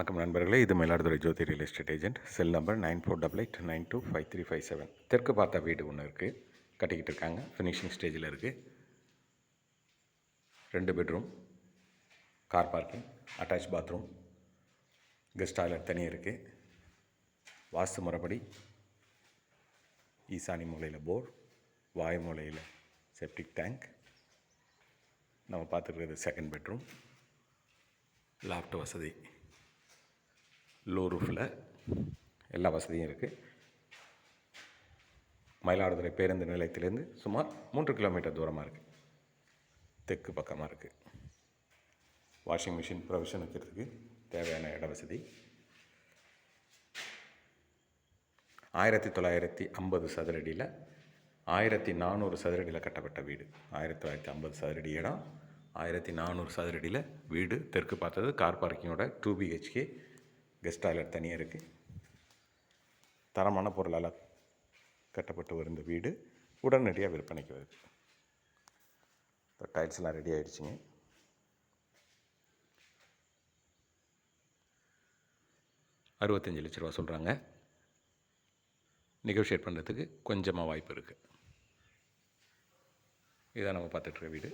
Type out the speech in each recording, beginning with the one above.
வணக்கம் நண்பர்களே இது Mayiladuthurai Jothi real estate agent. Cell number nine four double eight nine two five three five seven. தெற்கு பார்த்த வீடு ஒன்று இருக்குது கட்டிக்கிட்டு இருக்காங்க. ஃபினிஷிங் ஸ்டேஜில் இருக்குது ரெண்டு bedroom car parking attach bathroom guest toilet தனியாக இருக்குது வாஸ்து முறைப்படி ஈசானி மூலையில் போர் வாயு மூலையில் செப்டிக் டேங்க் நம்ம பார்த்துருக்கிறது செகண்ட் பெட்ரூம் லாஃப்ட் வசதி. லோ ரூஃபில் எல்லா வசதியும் இருக்குது மயிலாடுதுறை பேருந்து நிலையத்திலேருந்து சுமார் மூன்று கிலோமீட்டர் தூரமாக இருக்குது தெற்கு பக்கமாக இருக்குது வாஷிங் மிஷின் ப்ரொவிஷன் வைக்கிறதுக்கு தேவையான இட வசதி. ஆயிரத்தி தொள்ளாயிரத்தி ஐம்பது சதுரடியில் ஆயிரத்தி நானூறு சதுரடியில் கட்டப்பட்ட வீடு. ஆயிரத்தி தொள்ளாயிரத்தி ஐம்பது சதுரடி இடம். ஆயிரத்தி நானூறு சதுரடியில் வீடு. தெற்கு பார்த்தது கார் பார்க்கிங்கோட டூ பிஹெச்கே கெஸ்ட் டாய்லெட் தனியாக இருக்குது தரமான பொருளால் கட்டப்பட்டு வரும் இந்த வீடு உடனடியாக விற்பனைக்கு வருது. இப்போ டைல்ஸ்லாம் ரெடி ஆகிடுச்சிங்க அறுபத்தஞ்சி லட்ச ரூபா சொல்கிறாங்க நெகோஷியேட் பண்ணுறதுக்கு கொஞ்சமாக வாய்ப்பு இருக்குது இதான் நம்ம பார்த்துட்ருக்க வீடு.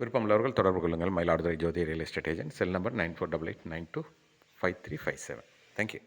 விருப்பம் உள்ளவர்கள் தொடர்பு கொள்ளுங்கள். Mayiladuthurai Jothi real estate agent cell number nine four double eight nine two five three five seven thank you